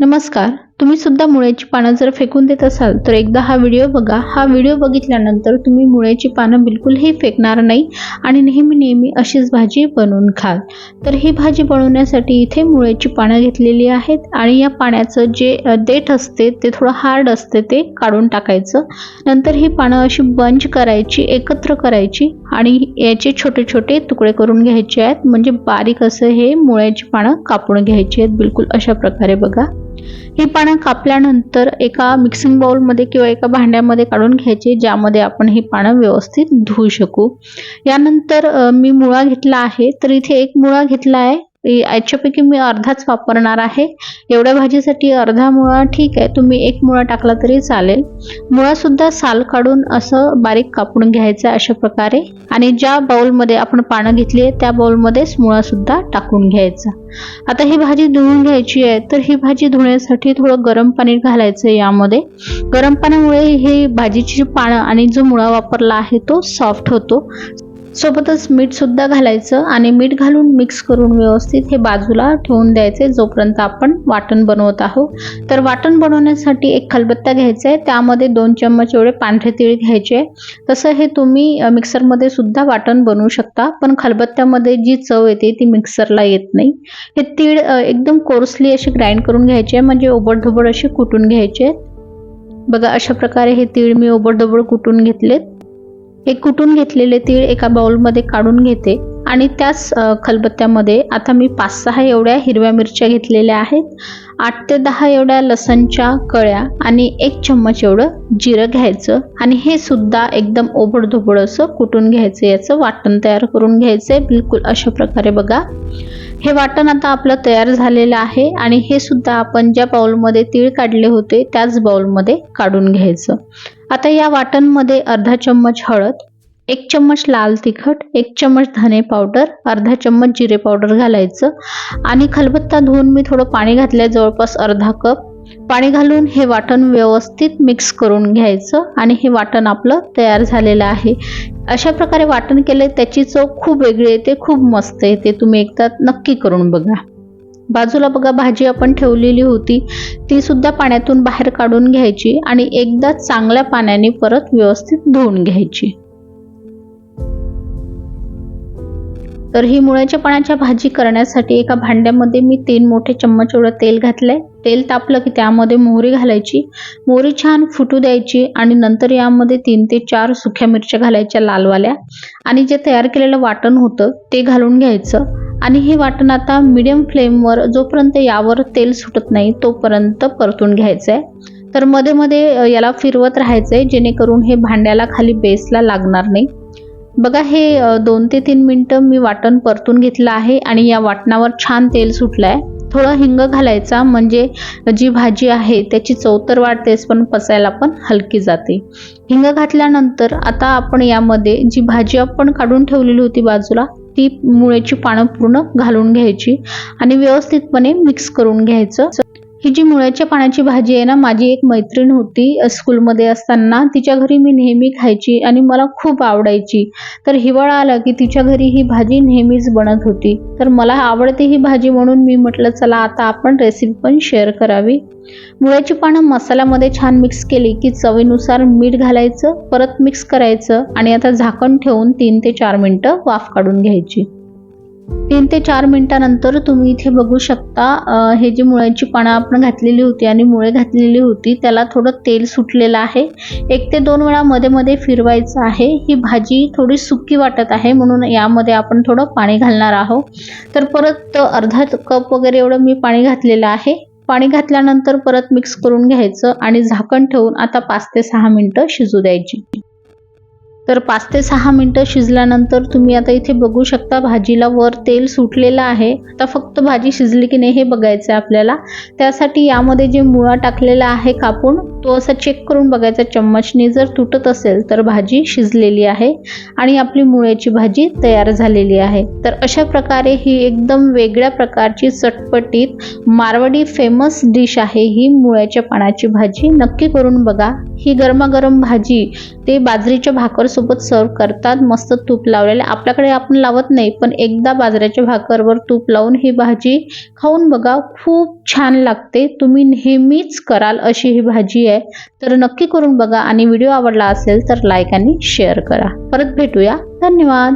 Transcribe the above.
नमस्कार. तुम्ही सुद्धा मुळ्याची पानं जर फेकून देत असाल तर एकदा हा व्हिडिओ बघा. हा व्हिडिओ बघितल्यानंतर तुम्ही मुळ्याची पानं बिलकुलही फेकणार नाही आणि नेहमी नेहमी अशीच भाजी बनवून खाल. तर ही भाजी बनवण्यासाठी इथे मुळ्याची पानं घेतलेली आहेत आणि या पाण्याचं जे देठ असते ते थोडं हार्ड असते ते काढून टाकायचं. नंतर ही पानं अशी बंच करायची एकत्र करायची आणि याचे छोटे छोटे तुकडे करून घ्यायचे आहेत. म्हणजे बारीक असं हे मुळ्याची पानं कापून घ्यायची आहेत. बिलकुल अशा प्रकारे बघा. ही पानं कापल्यानंतर एका मिक्सिंग बाउलमध्ये किंवा एका भांड्यामध्ये काढून घ्यायची ज्यामध्ये आपण ही पानं व्यवस्थित धुवू शकू. यानंतर मी मुळा घेतला आहे तर इथे एक मुळा घेतला आहे. याच्यापैकी मी अर्धाच वापरणार आहे. एवढ्या भाजीसाठी अर्धा मुळा ठीक आहे. तुम्ही एक मुळा टाकला तरी चालेल. मुळासुद्धा साल काढून असं बारीक कापून घ्यायचं आहे अशा प्रकारे. आणि ज्या बाउलमध्ये आपण पानं घेतली आहे त्या बाउलमध्येच मुळा सुद्धा टाकून घ्यायचा. आता ही भाजी धुवून घ्यायची आहे तर ही भाजी धुण्यासाठी थोडं गरम पाणी घालायचं यामध्ये. गरम पाण्यामुळे ही भाजीची पानं आणि जो मुळा वापरला आहे तो सॉफ्ट होतो. सोबतच मीठसुद्धा घालायचं आणि मीठ घालून मिक्स करून व्यवस्थित हे बाजूला ठेवून द्यायचे. जोपर्यंत आपण वाटण बनवत आहोत. तर वाटण बनवण्यासाठी एक खलबत्ता घ्यायचा आहे त्यामध्ये दोन चम्मच एवढे पांढरे तीळ घ्यायचे. तसं हे तुम्ही मिक्सरमध्ये सुद्धा वाटण बनवू शकता. पण खलबत्त्यामध्ये जी चव येते ती मिक्सरला येत नाही. हे तीळ एकदम कोर्सली असे ग्राइंड करून घ्यायचे. म्हणजे ओबडधोबड असे कुटून घ्यायचे. बघा अशा प्रकारे हे तीळ मी ओबडधोबड कुटून घेतलेत. हे कुटून घेतलेले तीळ एका बाउलमध्ये काढून घेते आणि त्याच खलबत्त्यामध्ये आता मी पाच सहा एवढ्या हिरव्या मिरच्या घेतलेल्या आहेत आठ ते दहा एवढ्या लसणच्या कळ्या आणि एक चम्मच एवढं जिरं घ्यायचं आणि हे सुद्धा एकदम ओबडधोबड असं कुटून घ्यायचं याचं वाटण तयार करून घ्यायचं आहे बिलकुल अशा प्रकारे बघा. हे वाटण आता आपलं तयार झालेलं आहे आणि हे सुद्धा आपण ज्या बाउलमध्ये तीळ काढले होते त्याच बाउलमध्ये काढून घ्यायचं. आता या वाटणमध्ये अर्धा चम्मच हळद एक चम्मच लाल तिखट एक चम्मच धने पावडर अर्धा चम्मच जिरे पावडर घालायचं आणि खलबत्ता धुवून मी थोडं पाणी घातलं जवळपास अर्धा कप. पाणी घालून हे वाटण व्यवस्थित मिक्स करून घ्यायचं आणि हे वाटण आपलं तयार झालेलं आहे. अशा प्रकारे वाटण केले त्याची चव खूप वेगळी येते खूप मस्त येते. तुम्ही एकदा नक्की करून बघा. बाजूला बघा भाजी आपण ठेवलेली होती. ती सुद्धा पाण्यातून बाहेर काढून घ्यायची आणि एकदा चांगल्या पाण्याने परत व्यवस्थित धुवून घ्यायची. तर ही मुळ्याच्या पाण्याच्या भाजी करण्यासाठी एका भांड्यामध्ये मी तीन मोठे चम्मच एवढं तेल घातलंय. तेल तापलं की त्यामध्ये मोहरी घालायची. मोहरी छान फुटू द्यायची आणि नंतर यामध्ये तीन ते चार सुक्या मिरच्या घालायच्या लालवाल्या. आणि जे तयार केलेलं वाटण होतं ते घालून घ्यायचं. आणि हे वाटण आता मिडियम फ्लेमवर जोपर्यंत यावर तेल सुटत नाही तोपर्यंत परतून घ्यायचं आहे तर मध्ये मध्ये याला फिरवत राहायचं आहे जेणेकरून हे भांड्याला खाली बेसला लागणार नाही. बघा हे दोन ते तीन मिनटं मी वाटण परतून घेतलं आहे आणि या वाटणावर छान तेल सुटलं आहे थोडं हिंग घालायचा म्हणजे जी भाजी आहे त्याची चव तर वाढतेच पण पचायला पण हलकी जाते. हिंग घातल्यानंतर आता आपण यामध्ये जी भाजी आपण काढून ठेवलेली होती बाजूला ती मुळ्याची पानं पूर्ण घालून घ्यायची आणि व्यवस्थितपणे मिक्स करून घ्यायचं. ही जी मुळ्याच्या पाण्याची भाजी आहे ना माझी एक मैत्रीण होती स्कूलमध्ये असताना. तिच्या घरी मी नेहमी खायची आणि मला खूप आवडायची. तर हिवाळा आला की तिच्या घरी ही भाजी नेहमीच बनत होती. तर मला आवडते ही भाजी म्हणून मी म्हटलं चला आता आपण रेसिपी पण शेअर करावी. मुळ्याची पानं मसाल्यामध्ये छान मिक्स केली की चवीनुसार मीठ घालायचं परत मिक्स करायचं आणि आता झाकण ठेवून तीन ते चार मिनटं वाफ काढून घ्यायची. तीन ते चार मिनिटानंतर तुम्ही इथे बघू शकता हे जी मुळ्याची पानं आपण घातलेली होती आणि मुळे घातलेली होती त्याला थोडं तेल सुटलेलं आहे. एक ते दोन वेळा मध्ये मध्ये फिरवायचं आहे. ही भाजी थोडी सुकी वाटत आहे म्हणून यामध्ये आपण थोडं पाणी घालणार आहोत. तर परत अर्धा कप वगैरे एवढं मी पाणी घातलेलं आहे. पाणी घातल्यानंतर परत मिक्स करून घ्यायचं आणि झाकण ठेवून आता पाच ते सहा मिनटं शिजू द्यायची. तर पाच ते सहा मिनटं शिजल्यानंतर तुम्ही आता इथे बघू शकता भाजीला वर तेल सुटलेलं आहे. आता फक्त भाजी शिजली की नाही हे बघायचं आहे आपल्याला. त्यासाठी यामध्ये जे मुळा टाकलेला आहे कापून तो असा चेक करून बघायचा चम्मचने जर तुटत असेल तर भाजी शिजलेली आहे आणि आपली मुळ्याची भाजी तयार झालेली आहे. तर अशा प्रकारे ही एकदम वेगळ्या प्रकारची चटपटीत मारवाडी फेमस डिश आहे. ही मुळ्याच्या पानाची भाजी नक्की करून बघा. ही गरमागरम भाजी ते बाजरीच्या भाकरसोबत सर्व करतात. मस्त तूप लावलेले. आपल्याकडे आपण लावत नाही पण एकदा बाजऱ्याच्या भाकरवर तूप लावून ही भाजी खाऊन बघा. खूप छान लागते. तुम्ही नेहमीच कराल अशी ही भाजी आहे तर नक्की करून बघा. आणि व्हिडिओ आवडला असेल तर लाईक आणि शेअर करा. परत भेटूया. धन्यवाद.